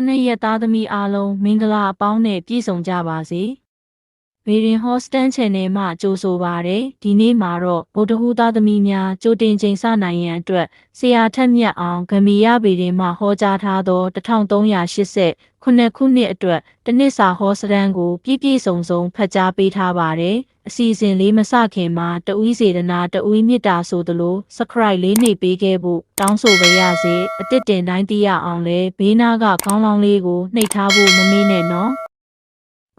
ခုနှစ်ရက်သားသမီးအားလုံးမင်္ဂလာအပေါင်းနဲ့ပြည့်စုံကြပါစေ။ ဗေရင်ဟော့စတန် channel မှကြိုဆိုပါရယ်ဒီနေ့မှာတော့ဗုဒ္ဓဟူးသားသမီးများကြိုတင်ချိန်ဆနိုင်ရန်အတွက်ဆရာထက်မြတ်အောင်ဂမီယဗေရင်မှဟောကြားထားသော1380ခုနှစ်ခုနှစ်အတွက်တနစ်စာဟောစတန်ကိုပြည့်ပြည့်စုံစုံဖတ်ကြားပေးထားပါတယ်အစီအစဉ်လေးမစခင်မှာတဦးစေတနာတဦးမြတ်တာဆိုသလို subscribe လေးနှိပ်ပေးခဲ့ဖို့တောင်းဆိုပါရစေအတစ်တင်တိုင်းသိရအောင်လဲဘေးနားကခေါင်းလောင်းလေးကိုနှိပ်ထားဖို့မမေ့နဲ့နော်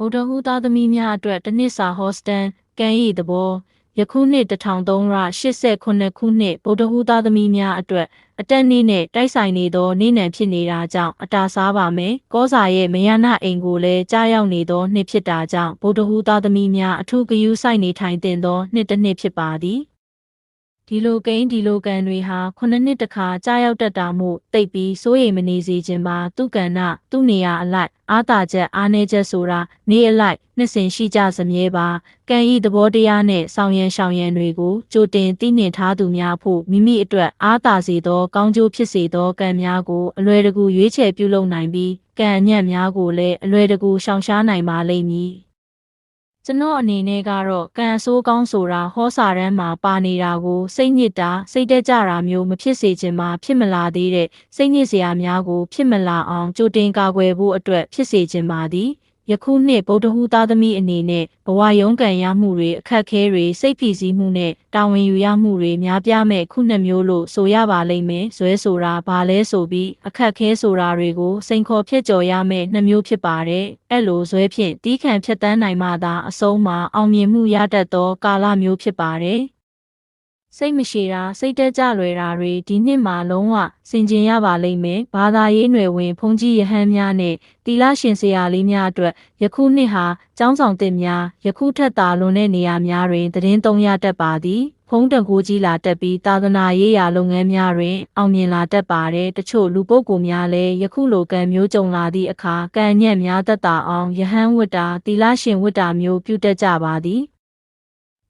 ဗုဒ္ဓဟူးသားသမီးများအတွက်တစ်နှစ်စာဟောစတန်ကန်ရီသဘောယခုနှစ်1389ခုနှစ်ဗုဒ္ဓဟူးသားသမီးများအတွက်အတက်နေ့နဲ့တိုက်ဆိုင်နေသောနေ့နံဖြစ်နေတာကြောင့်အတာစားပါမယ်။ကောစာရဲ့မယနာအိမ်ကိုလည်းကြားရောက်နေသောနှစ်ဖြစ်တာကြောင့်ဗုဒ္ဓဟူးသားသမီးများအထူးဂရုစိုက်နေထိုင်တင်သောနှစ်တစ်နှစ်ဖြစ်ပါသည်။ ဒီလိုကိန်းဒီလိုကန်တွေဟာခုနှစ်နှစ်တခါကြားရောက်တတ်တာမို့တိတ်ပြီးစိုးရိမ်မနေစေခြင်းပါသူကဏ္ဍသူ့နေရာအလိုက်အာသာချက်အားနေချက်ဆိုတာနေအလိုက်နှစ်စဉ်ရှိကြစမြဲပါကံဤသဘောတရားနဲ့ဆောင်ရန်ရှောင်ရန်တွေကိုကြိုတင်သိမြင်ထားသူများဖို့မိမိအတွက်အားသာစေသောကောင်းကျိုးဖြစ်စေသောကံများကိုအလွယ်တကူရွေးချယ်ပြုလုပ်နိုင်ပြီးကံအညံ့များကိုလည်းအလွယ်တကူရှောင်ရှားနိုင်ပါလိမ့်မည် ကျွန်တော်အနေနဲ့ကတော့ကံအဆိုးကောင်းဆိုတာဟောစာရမ်းမှာပါနေတာကိုစိတ်ညစ်တာစိတ်တက်ကြတာမျိုးမဖြစ်စေချင်မှာဖြစ်မလာသေးတဲ့စိတ်ညစ်စရာများကိုဖြစ်မလာအောင်ကြိုတင်ကာကွယ်ဖို့အတွက်ဖြစ်စေချင်ပါသည်။ ယခုနှစ်ဗုဒ္ဓဟူးသားသမီးအနေနဲ့ဘဝရုန်းကန်ရမှုတွေအခက်ခဲတွေစိတ်ဖိစီးမှုနဲ့တာဝန်ယူရမှုတွေများပြားမဲ့ခုနှစ်မျိုးလို့ဆိုရပါလိမ့်မယ်ဇွဲဆိုတာဘာလဲဆိုပြီးအခက်ခဲဆိုတာတွေကိုစိန်ခေါ်ဖြစ်ကြော်ရမဲ့နှစ်မျိုးဖြစ်ပါတယ်အဲ့လိုဇွဲဖြင့်တီးခံဖြတ်တန်းနိုင်မှသာအဆုံးမှာအောင်မြင်မှုရတတ်သောကာလမျိုးဖြစ်ပါတယ် စိတ်မရှိတာစိတ်တက်ကြလွယ်တာတွေဒီနှစ်မှာလုံးဝစင်ကျင်ရပါလိမ့်မယ်ဘာသာရေးຫນွယ်ဝင်ဘုန်းကြီးယဟန်များနဲ့တီလာရှင်ဆရာလေးများအတွက်ယခုနှစ်ဟာចောင်းဆောင်တင်များယခုထက်သာလွန်တဲ့နေရာများတွင်သတင်းသုံးရတတ်ပါသည်ဖုံးတန်ကိုကြီးလာတက်ပြီးသာသနာရေးရာလုပ်ငန်းများတွင်အောင်မြင်လာတတ်ပါတယ်တချို့လူပုဂ္ဂိုလ်များလည်းယခုလိုကံမျိုးကြုံလာသည့်အခါကံညံ့များတတ်တာအောင်ယဟန်ဝတ္တာတီလာရှင်ဝတ္တာမျိုးပြုတတ်ကြပါသည်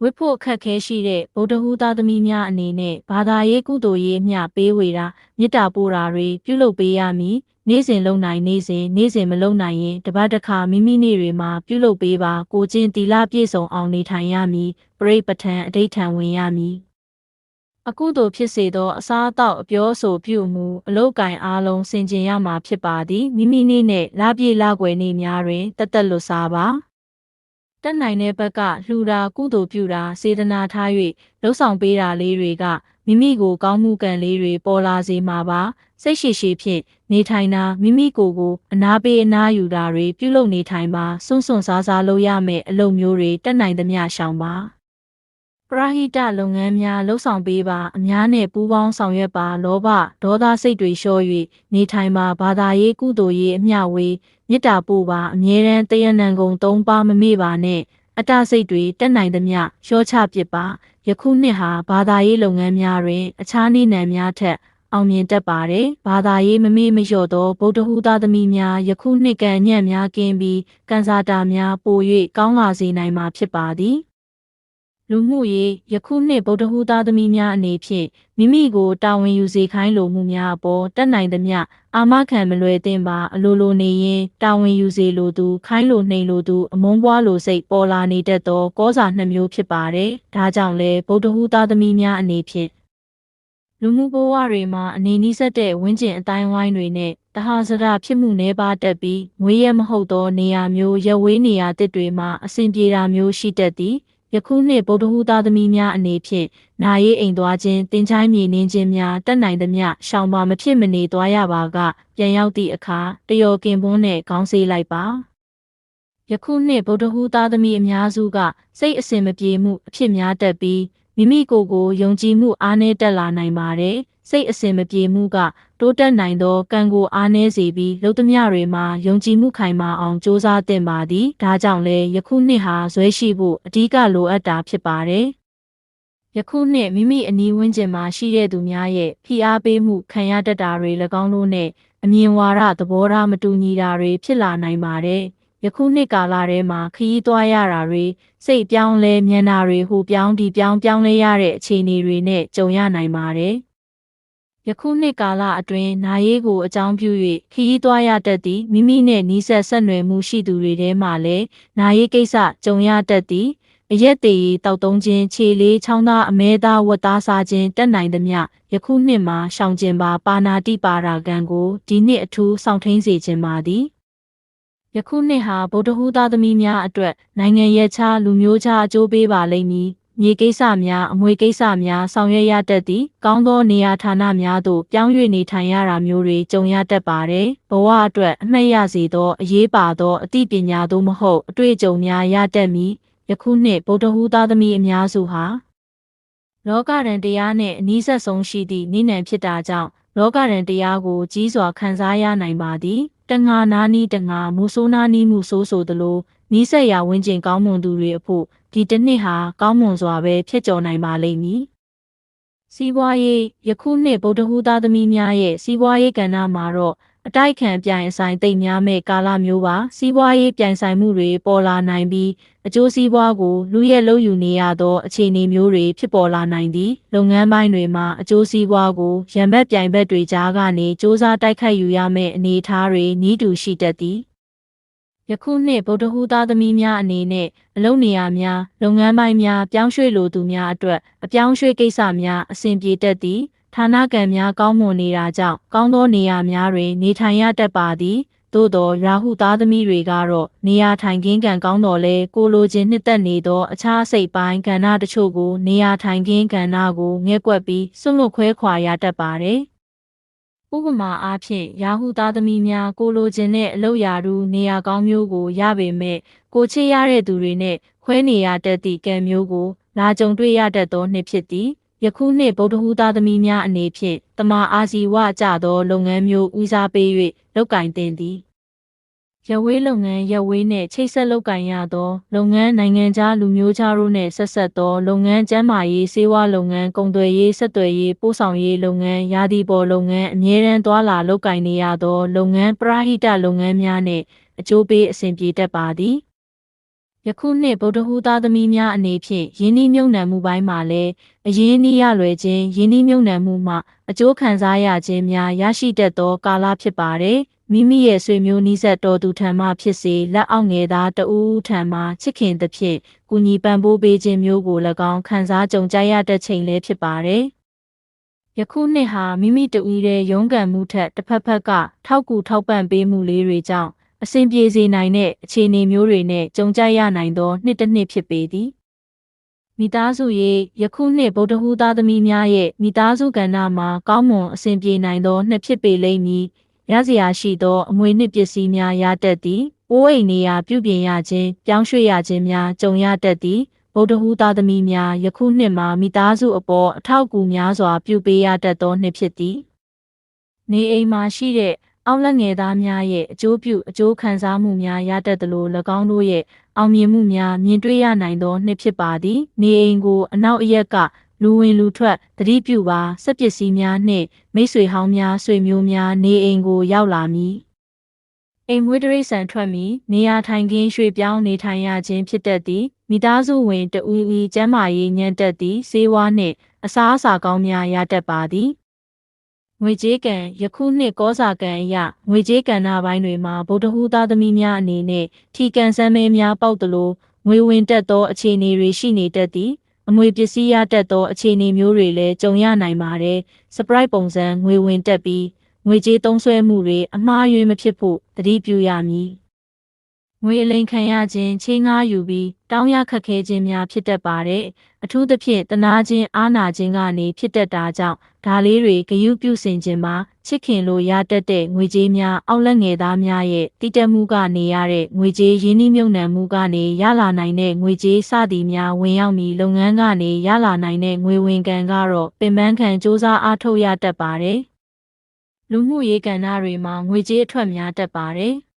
ဝစ်ဖို့အခက်ခဲရှိတဲ့ဗုဒ္ဓဟူသားသမီးများအနေနဲ့ဘာသာရေးကုသိုလ်ရေးမျှပေးဝေတာမေတ္တာပို့တာတွေပြုလုပ်ပေးရမည်နေ့စဉ်လုံနိုင်နေ့စဉ်နေ့စဉ်မလုံနိုင်ရင်တပတ်တစ်ခါမိမိနေ့တွေမှာပြုလုပ်ပေးပါကိုချင်းတီလာပြည့်စုံအောင်နေထိုင်ရမည်ပရိပဋ္ဌံအဋိဌံဝင်ရမည်အကုသိုလ်ဖြစ်စေသောအစားအသောက်အပြောအဆိုပြုမှုအလုတ်ကင်အားလုံးဆင်ခြင်ရမှာဖြစ်ပါသည်မိမိနေ့နဲ့လပြည့်လကွယ်နေ့များတွင်တသက်လွတ်စားပါ တက်နိုင်တဲ့ဘက်ကလှူတာကုသိုလ်ပြုတာစေတနာထား၍လှုပ်ဆောင်ပေးတာလေးတွေကမိမိကိုကောင်းမှုကံလေးတွေပေါ်လာစေမှာပါစိတ်ရှိရှိဖြင့်နေထိုင်တာမိမိကိုယ်ကိုအနာပေးအနာယူတာတွေပြုလုပ်နေထိုင်ပါစွန့်စွန့်စားစားလုပ်ရမယ့်အလုပ်မျိုးတွေတက်နိုင်သမျှရှောင်ပါပရဟိတလုပ်ငန်းများလှုပ်ဆောင်ပေးပါအများနဲ့ပူးပေါင်းဆောင်ရွက်ပါလောဘဒေါသစိတ်တွေလျှော့၍နေထိုင်ပါဘာသာရေးကုသိုလ်ရေးအမျှဝေ မေတ္တာပို့ပါအမြဲတမ်းတယနံကုံသုံးပါမမေ့ပါနဲ့အတစိတ်တွေတက်နိုင်သမျှရောချပစ်ပါယခုနှစ်ဟာဘာသာရေးလုပ်ငန်းများတွင် အခြားနည်းနံများထက်အောင်မြင်တတ်ပါတယ်။ဘာသာရေးမမေ့မလျော့သောဗုဒ္ဓဟူသားသမီးများယခုနှစ်ကံညံ့များကင်းပြီးကန်စာတာများပို၍ကောင်းလာစေနိုင်မှာဖြစ်ပါသည်။ လူမှုရေးယခုနှစ်ဗုဒ္ဓဟူသားသမီးများအနေဖြင့်မိမိကိုတာဝန်ယူစေခိုင်းလိုမှုများအပေါ်တက်နိုင်သမျှအာမခံမလွယ်သင့်ပါအလိုလိုနေရင်တာဝန်ယူစေလိုသူ ခိုင်းလိုနှိမ်လိုသူအမုန်းပွားလိုစိတ်ပေါ်လာနေတတ်သောကောစာနှစ်မျိုးဖြစ်ပါတယ်။ဒါကြောင့်လဲဗုဒ္ဓဟူသားသမီးများအနေဖြင့်လူမှုဘဝတွေမှာအနေနီးစပ်တဲ့ဝန်းကျင်အတိုင်းဝိုင်းတွေနဲ့တဟာစရဖြစ်မှုနှဲပါတက်ပြီးငွေရမဟုတ်သောနေရာမျိုးရဝေးနေရာတစ်တွေမှာအဆင်ပြေတာမျိုးရှိတတ်သည်။ ယခုနှစ်ဗုဒ္ဓဟူသားသမီးများအနေဖြင့်နာရေးအိမ်သွားခြင်းတင်ချိုင်းမြေနှင်းခြင်းများတက်နိုင်သမျှရှောင်ပါမဖြစ်မနေသွားရပါက ပြန်ရောက်သည့်အခါတယောကင်ပွန်းနဲ့ခေါင်းဆေးလိုက်ပါယခုနှစ်ဗုဒ္ဓဟူသားသမီးအများစုကစိတ်အစဉ်မပြေမှုအဖြစ်များတတ်ပြီး မိမိကိုယ်ကိုယုံကြည်မှုအားနည်းတက်လာနိုင်ပါတယ်စိတ်အစဉ်မပြေမှုကတိုးတက်နိုင်သောကံကိုအားနည်းစေပြီးလုံသမျှတွေမှာယုံကြည်မှုခိုင်မာအောင်စ조사သင့်ပါသည်ဒါကြောင့်လဲယခုနှစ်ဟာဇွဲရှိဖို့အဓိကလိုအပ်တာဖြစ်ပါတယ်ယခုနှစ်မိမိအနီးဝန်းကျင်မှာရှိတဲ့သူများရဲ့ဖိအားပေးမှုခံရတတ်တာတွေ၎င်းလို့နဲ့အမြင်ဝါဒသဘောထားမတူညီတာတွေဖြစ်လာနိုင်ပါတယ် ယခုနှစ်ကာလထဲမှာခရီးသွားရတာတွေစိတ်ပြောင်းလဲမျက်နာတွေဟိုပြောင်းဒီပြောင်းပြောင်းလဲရတဲ့အခြေအနေတွေနဲ့ကြုံရနိုင်ပါတယ်ယခုနှစ်ကာလအတွင်းနာရေးကိုအကြောင်းပြု၍ခရီးသွားရတတ်သည့်မိမိနှင့်နီးစပ်ဆက်နွယ်မှုရှိသူတွေထဲမှလည်းနာရေးကိစ္စကြုံရတတ်သည်အရက်သေးတောက်တုံးခြင်းခြေလေးချောင်းသားအမဲသားဝတ်သားစားခြင်းတက်နိုင်သမျှယခုနှစ်မှာရှောင်ကျင်ပါပါနာတိပါရာကံကိုဒီနှစ်အထူးဆောင်ထိန်စေခြင်းပါသည် ယခုနှစ်ဟာဗုဒ္ဓဟူးသားသမီးများအတွက်နိုင်ငံရဲ့ခြားလူမျိုးခြားအကျိုးပေးပါလိမ့်မည်မြေကိစ္စများအမွေကိစ္စများဆောင်ရွက်ရတတ်သည့်ကောင်းသောနေရာဌာနများသို့ပြောင်း၍နေထိုင်ရတာမျိုးတွေကြုံရတတ်ပါတယ်။ဘဝအတွက်အမှတ်ရစေသောအရေးပါသောအသိပညာသို့မဟုတ်အတွေ့အကြုံများရတတ်မည်။ယခုနှစ်ဗုဒ္ဓဟူးသားသမီးအများစုဟာလောကရန်တရားနှင့်အနည်းဆက်ဆုံးရှိသည့်နိနံဖြစ်တာကြောင့် လောကရန်တရားကိုကြီးစွာခံစားရနိုင်ပါသည်။တငါနာနီးတငါမူဆိုးနာနီးမှုဆိုးဆိုသလိုနီးစက်ရာဝန်းကျင်ကောင်းမွန်သူတွေအဖို့ဒီတစ်နှစ်ဟာကောင်းမွန်စွာပဲဖြစ်ကျော်နိုင်ပါလိမ့်မည်။စီးပွားရေးယခုနှစ်ဗုဒ္ဓဟူးသားသမီးများရဲ့စီးပွားရေးကဏ္ဍမှာတော့ အတိုက်ခံပြိုင်ဆိုင်တိတ်များမဲ့ကာလမျိုးပါစီးပွားရေးပြိုင်ဆိုင်မှုတွေပေါ်လာနိုင်ပြီးအကျိုးစီးပွားကိုလူရဲ့လုပ်ယူနေရသောအခြေအနေမျိုးတွေဖြစ်ပေါ်လာနိုင်သည်လုပ်ငန်းပိုင်းတွေမှာအကျိုးစီးပွားကိုရန်ဘက်ပြိုင်ဘက်တွေကြားကနေစ조사တိုက်ခိုက်ယူရမယ့်အနေအထားတွေနီးတူရှိတတ်သည်ယခုနှစ်ဗုဒ္ဓဟူးသားသမီးများအနေနဲ့အလုပ်နေရာများလုပ်ငန်းပိုင်းများပြောင်းရွှေ့လိုသူများအတွက်အပြောင်းရွှေ့ကိစ္စများအဆင်ပြေတတ်သည် ဌာနကံများကောင်းမွန်နေတာကြောင့်ကောင်းသောနေရာများတွင်နေထိုင်ရတတ်ပါသည်သို့သောရာဟုသားသမီးတွေကတော့နေရာထိုင်ခင်းကံကောင်းတော်လဲကိုလိုချင်နှစ်သက်နေသောအခြားစိတ်ပိုင်းကဏ္ဍတချို့ကိုနေရာထိုင်ခင်းကဏ္ဍကိုငဲ့ကွက်ပြီးစွန့်လွတ်ခွဲခွာရတတ်ပါတယ်ဥပမာအားဖြင့်ရာဟုသားသမီးများကိုလိုချင်တဲ့အလုပ်ရာထူးနေရာကောင်းမျိုးကိုရပေမဲ့ကိုချစ်ရတဲ့သူတွေနဲ့ခွဲနေရတတ်သည့်ကံမျိုးကိုလာကြုံတွေ့ရတတ်သောနှစ်ဖြစ်သည် ယခုနှစ်ဗုဒ္ဓဟူးသားသမီးများအနေဖြင့်တမအာဇီဝကြသော လုပ်ငန်းမျိုးဦးစားပေး၍လုပ်ကင်တင်သည်ရဝေးလုပ်ငန်းရဝေးနှင့်ချိတ်ဆက်လုပ်ကင်ရသော လုပ်ငန်းနိုင်ငံခြားလူမျိုးခြားတို့နှင့်ဆက်ဆက်သော လုပ်ငန်းကျန်းမာရေးစေဝါလုပ်ငန်းကုန်သွယ်ရေးဆက်သွယ်ရေးပို့ဆောင်ရေးလုပ်ငန်းရာသီပေါ်လုပ်ငန်းအမြဲတမ်းသွာလာလုပ်ကင်နေရသော လုပ်ငန်းပရာဟိတလုပ်ငန်းများနှင့်အကျိုးပေးအဆင်ပြေတတ်ပါသည် ယခုနှစ်ဗုဒ္ဓဟူးသားသမီးများအနေဖြင့်ယင်းနှီးမြုံနှံမှုပိုင်းမှာလည်းအရင်းနှီးရလွယ်ခြင်းယင်းနှီးမြုံနှံမှုမှအကျိုးခံစားရခြင်းများရရှိတတ်သောကာလဖြစ်ပါတယ်။မိမိရဲ့ဆွေမျိုးနီးစပ်တော်သူထံမှဖြစ်စေလက်အောက်ငယ်သားတဦးထံမှချစ်ခင်သဖြင့်ကူညီပံ့ပိုးပေးခြင်းမျိုးကို၎င်းခံစားကြုံကြရတတ်ချိန်လည်းဖြစ်ပါတယ်။ယခုနှစ်ဟာမိမိတူ၏ရဲ့ရုန်းကန်မှုထက်တစ်ဖက်ဖက်ကထောက်ကူထောက်ပံ့ပေးမှုလေးတွေကြောင့် အဆင်ပြေစေနိုင်တဲ့အခြေအနေမျိုးတွေနဲ့ကြုံကြရနိုင်သောနှစ်တစ်နှစ်ဖြစ်ပေသည်မိသားစုရေးယခုနှစ်ဗုဒ္ဓဟူးသားသမီးများရဲ့မိသားစုကဏ္ဍမှာကောင်းမွန်အဆင်ပြေနိုင်သောနှစ်ဖြစ်ပေလိမ့်မည်ရစရာရှိသောအမွေနှစ်ပစ္စည်းများရတတ်သည်အိုးအိမ်နေရာပြုပြင်ရခြင်းပြောင်းရွှေ့ရခြင်းများကြုံရတတ်သည်ဗုဒ္ဓဟူးသားသမီးများယခုနှစ်မှာမိသားစုအပေါ်အထောက်အကူများစွာပြုပေးရတတ်သောနှစ်ဖြစ်သည်နေအိမ်မှာရှိတဲ့ အောက်လက်ငယ်သားများရဲ့အကျိုးပြုအကျိုးခံစားမှုများရတတ်သလို၎င်းတို့ရဲ့အောင်မြင်မှုများမြင်တွေ့ရနိုင်သောနှစ်ဖြစ်ပါသည်နေအိမ်ကိုအနောက်အရက်ကလူဝင်လူထွက်တတိပြုပါစက်ပစ္စည်းများနှင့်မိတ်ဆွေဟောင်းများဆွေမျိုးများနေအိမ်ကိုရောက်လာမည်အိမ်မွေးတရိษံထွက်မီနေရာထိုင်ခင်းရွှေ့ပြောင်းနေထိုင်ရခြင်းဖြစ်တတ်သည်မိသားစုဝင်တဦး၏ကျန်းမာရေးညံ့တက်သည့်ဆေးဝါးနှင့်အစားအစာကောင်းများရတတ်ပါသည် ငွေကြေးကံယခုနှစ်ကောစာကံအရငွေကြေးကဏ္ဍပိုင်းတွေမှာဗုဒ္ဓဟူးသားသမီးများအနေနဲ့ထီကန်ဆန်းမဲများပေါက်သလိုငွေဝင်တက်သောအခြေအနေတွေရှိနေတတ်သည်အမွေပစ္စည်းရတတ်သောအခြေအနေမျိုးတွေလည်းကြုံရနိုင်ပါတယ်။ surprise ပုံစံငွေဝင်တက်ပြီးငွေကြေးသုံးစွဲမှုတွေအမှားယွင်းမဖြစ်ဖို့တတိပြုရမည် ငွေအလိန်ခံရခြင်းချင်းငားယူပြီးတောင်းရခက်ခဲခြင်းများဖြစ်တတ်ပါတယ်။အထူးသဖြင့်တနာခြင်းအားနာခြင်းကနေဖြစ်တတ်တာကြောင့်ဒါလေးတွေဂယုပြုစင်ခြင်းမှာချစ်ခင်လို့ရတတ်တဲ့ငွေကြေးများအောက်လက်ငယ်သားများရဲ့တည်တက်မှုကနေရတဲ့ငွေကြေးရင်းနှီးမြှုပ်နှံမှုကနေရလာနိုင်တဲ့ငွေကြေးစသည်များဝင်ရောက်ပြီးလုပ်ငန်းကနေရလာနိုင်တဲ့ငွေဝင်ကံကတော့ပင်ပန်းခံစ조사အားထုတ်ရတတ်ပါတယ်။လူမှုရေးကဏ္ဍတွေမှာငွေကြေးအထွက်များတတ်ပါတယ်။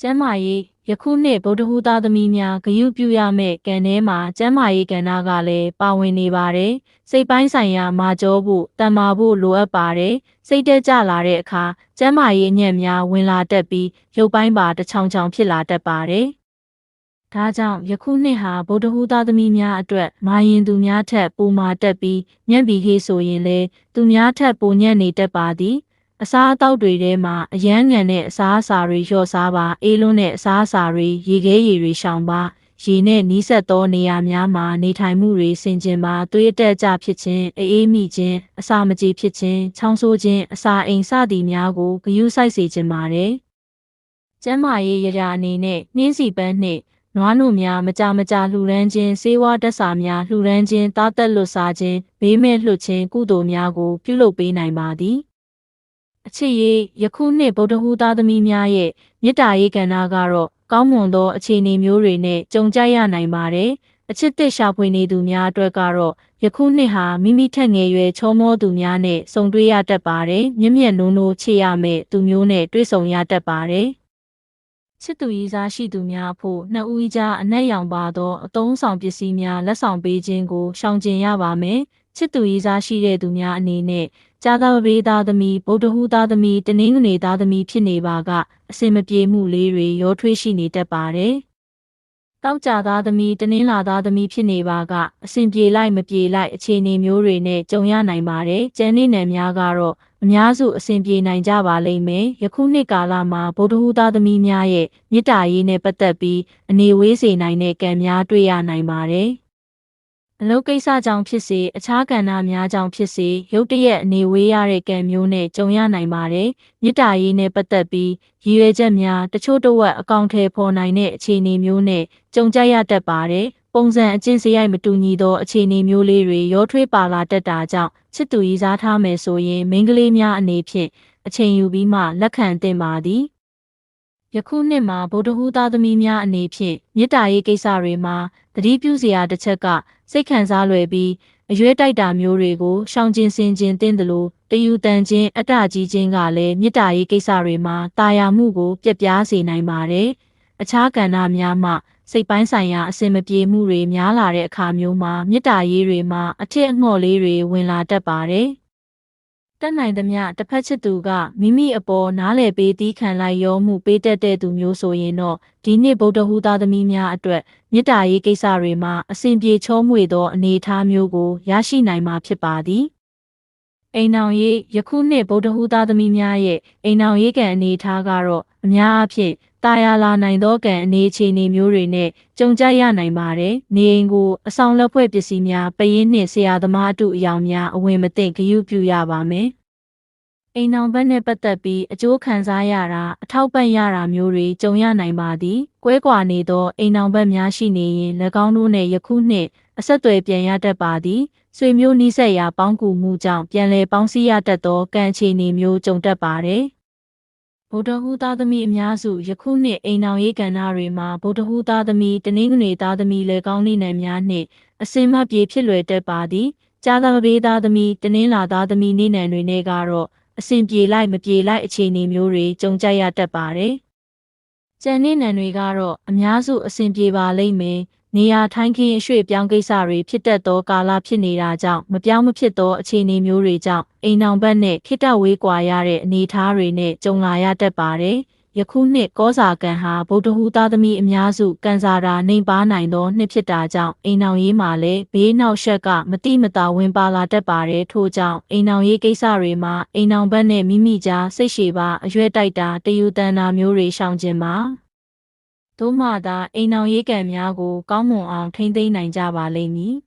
ကျမ်းမာရေးယခုနှစ်ဗုဒ္ဓဟူးသားသမီးများဂရုပြုရမယ့်ကံထဲမှာကျမ်းမာရေးကဏ္ဍကလည်းပါဝင်နေပါတယ်။စိတ်ပိုင်းဆိုင်ရာမာကြောဖို့တန်မာဖို့လိုအပ်ပါတယ်။စိတ်တက်ကြလာတဲ့အခါကျမ်းမာရေးအညံ့များဝင်လာတတ်ပြီးရုပ်ပိုင်းပါတချောင်ချောင်ဖြစ်လာတတ်ပါတယ်ဒါကြောင့်ယခုနှစ်ဟာဗုဒ္ဓဟူသားသမီးများအတွက်မာရင်သူများထက်ပိုမာတက်ပြီးညံ့ပြီးခေဆိုရင်လေသူများထက်ပိုညံ့နေတတ်ပါသည် အစားအသောက်တွေထဲမှာအယမ်းငံတဲ့အစားအစာတွေလျှော့စားပါအေးလွန်းတဲ့အစားအစာတွေရေခဲရည်တွေရှောင်ပါရေနဲ့နီးစပ်သောနေရာများမှာနေထိုင်မှုတွေဆင်ခြင်ပါသွေးတက်ကြဖြစ်ခြင်းအေးမိခြင်းအစာမကြေဖြစ်ခြင်းချောင်းဆိုးခြင်းအစာအိမ်စသည်များကိုဂရုစိုက်စေခြင်းပါတယ်ကျမ်းမာရေးရရာအနေနဲ့နှင်းစီပန်းနှင့်နွားနို့များမကြမကြလှူဒန်းခြင်းစေဝါတက်စာများလှူဒန်းခြင်းတားတက်လွတ်စားခြင်းဘေးမဲ့လှုပ်ခြင်းကုသိုလ်များကိုပြုလုပ်ပေးနိုင်ပါသည် အချစ်ရေးယခုနှစ်ဗုဒ္ဓဟူသားသမီးများရဲ့မေတ္တာရေးကဏ္ဍကတော့ကောင်းမွန်သောအခြေအနေမျိုးတွေနဲ့ကြုံကြရနိုင်ပါတယ်အချစ်သစ်ရှာဖွေနေသူများအတွက်ကတော့ယခုနှစ်ဟာမိမိထက်ငယ်ရွယ်ချောမောသူများနဲ့ဆုံတွေ့ရတတ်ပါတယ်မြင့်မြတ်နိုးနိုးချစ်ရမယ့်သူမျိုးနဲ့တွေ့ဆုံရတတ်ပါတယ်ချစ်သူရေးစားရှိသူများအဖို့နှစ်ဦးကြားအနက်ရောင်ပါသောအသုံးဆောင်ပစ္စည်းများလက်ဆောင်ပေးခြင်းကိုရှောင်ကျဉ်ရပါမယ်ချစ်သူရေးစားရှိတဲ့သူများအနေနဲ့ ကြာသာပရိသားသမီးဗုဒ္ဓဟူသားသမီးတနင်္ဂနွေသားသမီးဖြစ်နေပါကအစင်မပြေမှုလေးတွေရောထွေးရှိနေတတ်ပါတယ်။တောက်ကြသားသမီးတနင်္လာသားသမီးဖြစ်နေပါကအစင်ပြေလိုက်မပြေလိုက်အခြေအနေမျိုးတွေနဲ့ကြုံရနိုင်ပါတယ်။ကျန်နေနယ်များကတော့အများစုအစင်ပြေနိုင်ကြပါလိမ့်မယ်။ယခုနှစ်ကာလမှာဗုဒ္ဓဟူသားသမီးများရဲ့မေတ္တာရေးနဲ့ပတ်သက်ပြီးအနေဝေးစေနိုင်တဲ့ကံများတွေ့ရနိုင်ပါတယ်။ အလုပ်ကိစ္စကြောင့်ဖြစ်စေအခြားကဏ္ဍများကြောင့်ဖြစ်စေရုတ်တရက်အနေဝေးရတဲ့ကံမျိုးနဲ့ကြုံရနိုင်ပါတယ်။မြစ်တာရေးနဲ့ပတ်သက်ပြီးရည်ရွယ်ချက်များတချို့တဝက်အကောင့်ထဲပေါ်နိုင်တဲ့အခြေအနေမျိုးနဲ့ကြုံကြရတတ်ပါတယ်။ပုံစံအကျင့်စရိုက်မတူညီသောအခြေအနေမျိုးလေးတွေရောထွေးပါလာတတ်တာကြောင့်ချစ်သူရည်စားထားမယ်ဆိုရင်မိန်းကလေးများအနေဖြင့်အချိန်ယူပြီးမှလက်ခံသင့်ပါသည်။ ယခုနှစ်မှာဗုဒ္ဓဟူးသားသမီးများအနေဖြင့်မေတ္တာရေးကိစ္စတွေမှာတတိပြုစရာတစ်ချက်ကစိတ်ခံစားလွယ်ပြီးအရွေးတိုက်တာမျိုးတွေကိုရှောင်ကျဉ်စင်ကျင်တင်းတယ်လို့တယူတန်ချင်းအတ္တကြီးချင်းကလည်းမေတ္တာရေးကိစ္စတွေမှာတာယာမှုကိုပြက်ပြားစေနိုင်ပါတယ်။အခြားကဏ္ဍများမှာစိတ်ပိုင်းဆိုင်ရာအစင်မပြေမှုတွေများလာတဲ့အခါမျိုးမှာမေတ္တာရေးတွေမှာအထက်အငှော့လေးတွေဝင်လာတတ်ပါတယ်။ တက်နိုင်သမျှတစ်ဖက်ချစ်သူကမိမိအပေါ်နားလည်ပေးသီးခံလိုက်ရောမှုပေးတတ်တဲ့သူမျိုးဆိုရင်တော့ဒီနှစ်ဗုဒ္ဓဟူသားသမီးများအတွက်မေတ္တာရေးကိစ္စတွေမှာအစဉ်ပြေချောမွေသောအနေအထားမျိုးကိုရရှိနိုင်မှာဖြစ်ပါသည်အိမ်အောင်ရေးယခုနှစ်ဗုဒ္ဓဟူသားသမီးများရဲ့အိမ်အောင်ရေးကံအနေအထားကတော့အများအားဖြင့် တာယာလာနိုင်သောကံအနေအခြေအနေမျိုးတွေနဲ့ကြုံကြရနိုင်ပါတယ်။နေအိမ်ကိုအဆောင်လက်ဖွဲ့ပစ္စည်းများပရင်းနှင့်ဆရာသမားအတူအယောင်များအဝင်မသိဂရုပြုရပါမယ်။အိမ်အောင်ဘက်နဲ့ပတ်သက်ပြီးအကျိုးခံစားရတာအထောက်ပံ့ရတာမျိုးတွေကြုံရနိုင်ပါသည်။ကွဲကွာနေသောအိမ်အောင်ဘက်များရှိနေရင်၎င်းတို့နဲ့ယခုနှစ်အဆက်အသွယ်ပြန်ရတတ်ပါသည်။ဆွေမျိုးနီးစပ်ရာပေါင်းကူမှုကြောင့်ပြန်လည်ပေါင်းစည်းရတတ်သောကံအခြေအနေမျိုးကြုံတတ်ပါတယ်။ ဗုဒ္ဓဟူးသားသမီးအများစုယခုနှစ်အိမ်တော်ရေးကဏ္ဍတွေမှာဗုဒ္ဓဟူးသားသမီးတနင်္ဂနွေသားသမီးလည်းကောင်းနေနိုင်များနှင့်အစင်မပြေဖြစ်လွယ်တတ်ပါသည်ကြားသာဘေးသားသမီးတနင်္လာသားသမီးနေနံတွေနဲ့ကတော့အစင်ပြေလိုက်မပြေလိုက်အခြေအနေမျိုးတွေကြုံကြရတတ်ပါတယ်ကျန်နေနံတွေကတော့အများစုအစင်ပြေပါလိမ့်မယ် နေရာထိုင်းခင်းအရွှေ့ပြောင်းကိစ္စတွေဖြစ်တတ်သောကာလဖြစ်နေတာကြောင့်မပြောင်းမဖြစ်သောအခြေအနေမျိုးတွေကြောင့်အိမ်အောင်ဘက်နဲ့ခိတဝေးကွာရတဲ့အနေအထားတွေနဲ့ကြုံလာရတတ်ပါတယ်။ယခုနှစ်ကောစာကံဟာဗုဒ္ဓဟူသားသမီးအများစုကန်စာတာနှိမ်ပါနိုင်သောနှစ်ဖြစ်တာကြောင့်အိမ်အောင်ရေးမှာလည်းဘေးနောက်ရှက်ကမတိမတာဝင်ပါလာတတ်ပါတယ်ထို့ကြောင့်အိမ်အောင်ရေးကိစ္စတွေမှာအိမ်အောင်ဘက်နဲ့မိမိကြားစိတ်ရှည်ပါအရွက်တိုက်တာတယူတန်တာမျိုးတွေရှောင်ကျင်ပါ သို့မှသာအိမ်အောင်ရေးကံများကို ကောင်းမွန်အောင်ထိန်းသိမ်းနိုင်ကြပါလိမ့်မည်။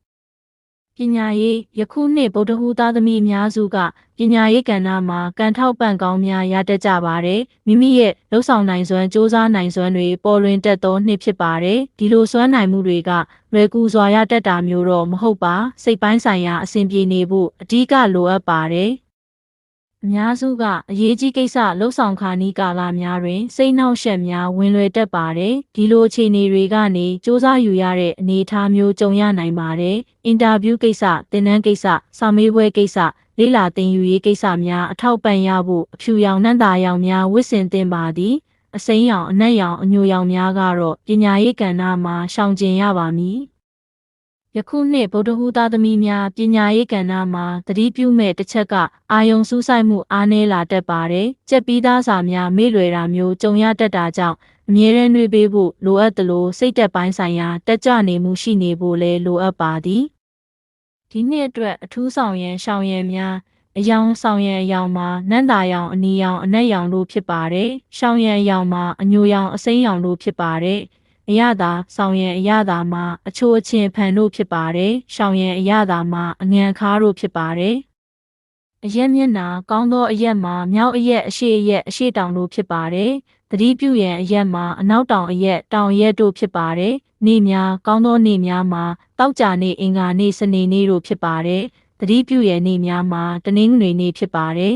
ပညာရေးယခုနှစ်ဗုဒ္ဓဟူသားသမီးအများစုကပညာရေးကဏ္ဍမှာကံထောက်ပံ့ကောင်းများရတတ်ကြပါတယ်။မိမိရဲ့လှုပ်ဆောင်နိုင်စွမ်းစ조사နိုင်စွမ်းတွေပေါ်လွင်တက်သောနှစ်ဖြစ်ပါတယ်။ဒီလိုစွမ်းနိုင်မှုတွေကလွယ်ကူစွာရတတ်တာမျိုးတော့မဟုတ်ပါ။စိတ်ပိုင်းဆိုင်ရာအဆင်ပြေနေဖို့အဓိကလိုအပ်ပါတယ်။ အများစုကအရေးကြီးကိစ္စလှုပ်ဆောင်ခါနီးကာလများတွင် စိတ်နှောက်ယှက်များဝင်လွယ်တတ်ပါတယ်ဒီလိုအခြေအနေတွေကနေစူးစမ်းယူရတဲ့အနေအထားမျိုးကြုံရနိုင်ပါတယ်အင်တာဗျူးကိစ္စသင်တန်းကိစ္စစာမေးပွဲကိစ္စလေ့လာသင်ယူရေးကိစ္စများအထောက်ပံ့ရဖို့အဖြူရောင်နှံ့သာရောင်များဝစ်ဆင်သင်ပါသည်အစိမ်းရောင်အနက်ရောင်အညိုရောင်များကတော့ပညာရေးကဏ္ဍမှာရှောင်ကျဉ်ရပါမည် ယခုနှစ်ဗုဒ္ဓဟူးသားသမီးများပညာရေးကဏ္ဍမှာသတိပြုမဲ့တစ်ချက်ကအာယုံစူးစိုက်မှုအားနည်းလာတတ်ပါတယ်။ကြက်ပြီးသားစာများမေ့လွယ်တာမျိုးကြုံရတတ်တာကြောင့်အမြဲတမ်းနှွေးပေးဖို့လိုအပ်သလိုစိတ်သက်ပိုင်းဆိုင်ရာတက်ကြွနေမှုရှိနေဖို့လည်းလိုအပ်ပါသည်။ဒီနှစ်အတွက်အထူးဆောင်ရန်ရှောင်ရန်များအယောင်ဆောင်ရန်အယောင်မှာနန္တာရောင်အနီရောင်အနက်ရောင်တို့ဖြစ်ပါတယ်။ရှောင်ရန်အယောင်မှာအညိုရောင်အစိမ်းရောင်တို့ဖြစ်ပါတယ်။ အရသာဆောင်ရန်အရသာမှာအချိုးအချင်းဖန်တို့ဖြစ်ပါတယ်။ရှောင်ရန်အရသာမှာအငံခါတို့ဖြစ်ပါတယ်။အရက်မျက်နာကောင်းသောအရက်မှာမြောက်အရက်အရှိအရက်အရှိတောင်တို့ဖြစ်ပါတယ်။သတိပြုရန်အရက်မှာအနောက်တောင်အရက်တောင်အရက်တို့ဖြစ်ပါတယ်။နေများကောင်းသောနေများမှာတောက်ကြနေအင်္ဂါနေစနေနေ့တို့ဖြစ်ပါတယ်။သတိပြုရန်နေများမှာတနင်္ဂနွေနေ့ဖြစ်ပါတယ်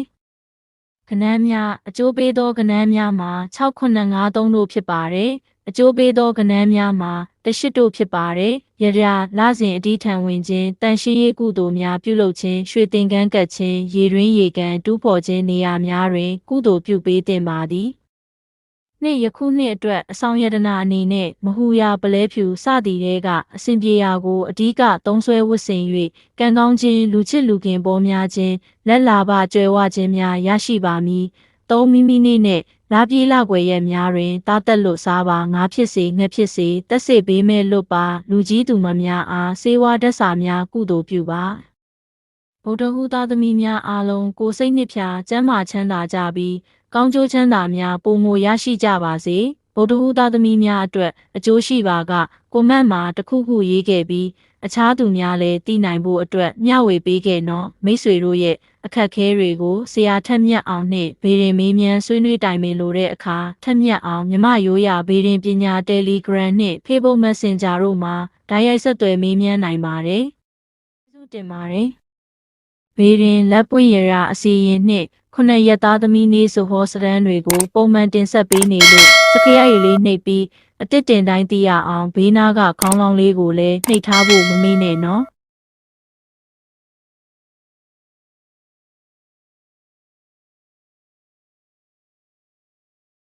။ကဏန်းများအကျိုးပေးသောကဏန်းများမှာ6953တို့ဖြစ်ပါတယ်။ အကျိုးပေးသောကဏန်းများမှာတရှိတို့ဖြစ်ပါတယ်။ရရာလစဉ်အတီးထံဝင်ခြင်းတန်ရှင်းရေးကုသိုလ်များပြုလုပ်ခြင်းရွှေတင်ကန်းကပ်ခြင်းရေတွင်းရေကန်တူးဖော်ခြင်းနေရာများတွင် ကုသိုလ်ပြုပေးတင်ပါသည်။နှစ်ယခုနှစ်အတွက်အဆောင်ယတနာအနေနဲ့မဟူရာပလဲဖြူစသည်တဲကအစဉ်ပြေရာကိုအဓိကသုံးဆွဲဝတ်ဆင်၍ကံကောင်းခြင်းလူချစ်လူခင်ပေါ်များခြင်းလက်လာပကြွယ်ဝခြင်းများရရှိပါမည်။ သုံးမိမိနေ့နဲ့လာပြေးလာွယ်ရက်များတွင်တာတက်လွတ်စားပါငါဖြစ်စေငှက်ဖြစ်စေတက်စေပေးမဲ့လွတ်ပါလူကြီးသူမများအားစေဝါဓာတ်စာများကုသိုလ်ပြုပါဗုဒ္ဓဟူသားသမီးများအားလုံးကိုယ်စိတ်နှစ်ဖြာကျမ်းမာချမ်းသာကြပြီးကောင်းကျိုးချမ်းသာများပုံမရရှိကြပါစေဗုဒ္ဓဟူသားသမီးများအတွက်အကျိုးရှိပါက ကိုမန့်မှာတစ်ခုခုရေးခဲ့ပြီး အခြားသူများလည်းသိနိုင်ဖို့အတွက်မျှဝေပေးခဲ့နော်မိတ်ဆွေတို့ရဲ့အခက်ခဲတွေကိုဆရာထက်မြက်အောင်နှင့်ဗေဒင်မေးမြန်းဆွေးနွေးတိုင်ပင်လိုတဲ့အခါထက်မြက်အောင်မြမရိုးရာဗေဒင်ပညာ Telegram နှင့် Facebook Messenger တို့မှာဓာတ်ရိုက်ဆက်သွယ်မေးမြန်းနိုင်ပါတယ်။ကျေးဇူးတင်ပါတယ်။ဗေဒင်လက်ပွင့်ရရာအစီရင်နှင့် ခုနှစ်ရက်သားသမီးနေ့ဆိုဟောစတန်းတွေကိုပုံမှန်တင်ဆက်ပေးနေလို့စခရိုက်လေးနှိပ်ပြီးအတစ်တင်တိုင်းသိရအောင်ဘေးနားကခေါင်းလောင်းလေးကိုလည်းနှိပ်ထားဖို့မမေ့နဲ့နော်။